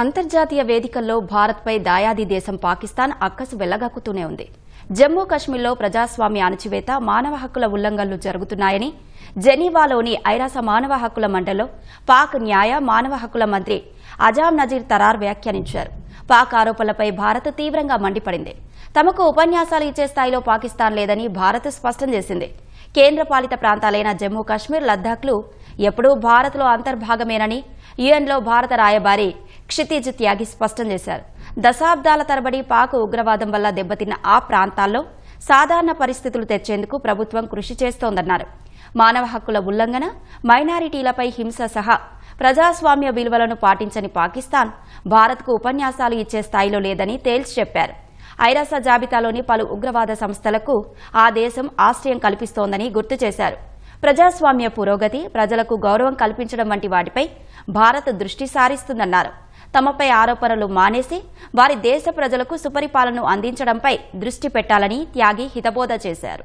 అంతర్జాతీయ వేదికల్లో భారత్పై దాయాది దేశం పాకిస్తాన్ అక్కసు వెళ్ళగక్కుతూనే ఉంది. జమ్మూ కశ్మీర్లో ప్రజాస్వామ్య అణచివేత మానవ హక్కుల ఉల్లంఘనలు జరుగుతున్నాయని జెనీవాలోని ఐరాస మానవ హక్కుల మండలిలో పాక్ న్యాయ మానవ హక్కుల మంత్రి అజామ్ నజీర్ తరార్ వ్యాఖ్యానించారు. పాక్ ఆరోపణలపై భారత్ తీవ్రంగా మండిపడింది. తమకు ఉపన్యాసాలు ఇచ్చే స్థాయిలో పాకిస్తాన్ లేదని భారత్ స్పష్టం చేసింది. కేంద్రపాలిత ప్రాంతాలైన జమ్మూ కాశ్మీర్ లద్దాఖ్లు ఎప్పుడూ భారత్లో అంతర్భాగమేనని యుఎన్లో భారత రాయబారి క్షితిజ్ త్యాగి స్పష్టం చేశారు. దశాబ్దాల తరబడి పాక్ ఉగ్రవాదం వల్ల దెబ్బతిన్న ఆ ప్రాంతాల్లో సాధారణ పరిస్థితులు తెచ్చేందుకు ప్రభుత్వం కృషి చేస్తోందన్నారు. మానవ హక్కుల ఉల్లంఘన మైనారిటీలపై హింస సహా ప్రజాస్వామ్య విలువలను పాటించని పాకిస్తాన్ భారత్కు ఉపన్యాసాలు ఇచ్చే స్థాయిలో లేదని తేల్చి చెప్పారు. ఐరాస జాబితాలోని పలు ఉగ్రవాద సంస్థలకు ఆ దేశం ఆశ్రయం కల్పిస్తోందని గుర్తు చేశారు. ప్రజాస్వామ్య పురోగతి ప్రజలకు గౌరవం కల్పించడం వంటి వాటిపై భారత్ దృష్టి సారిస్తుందన్నారు. తమపై ఆరోపణలు మానేసి వారి దేశ ప్రజలకు సుపరిపాలనను అందించడంపై దృష్టి పెట్టాలని త్యాగి హితబోధ చేశారు.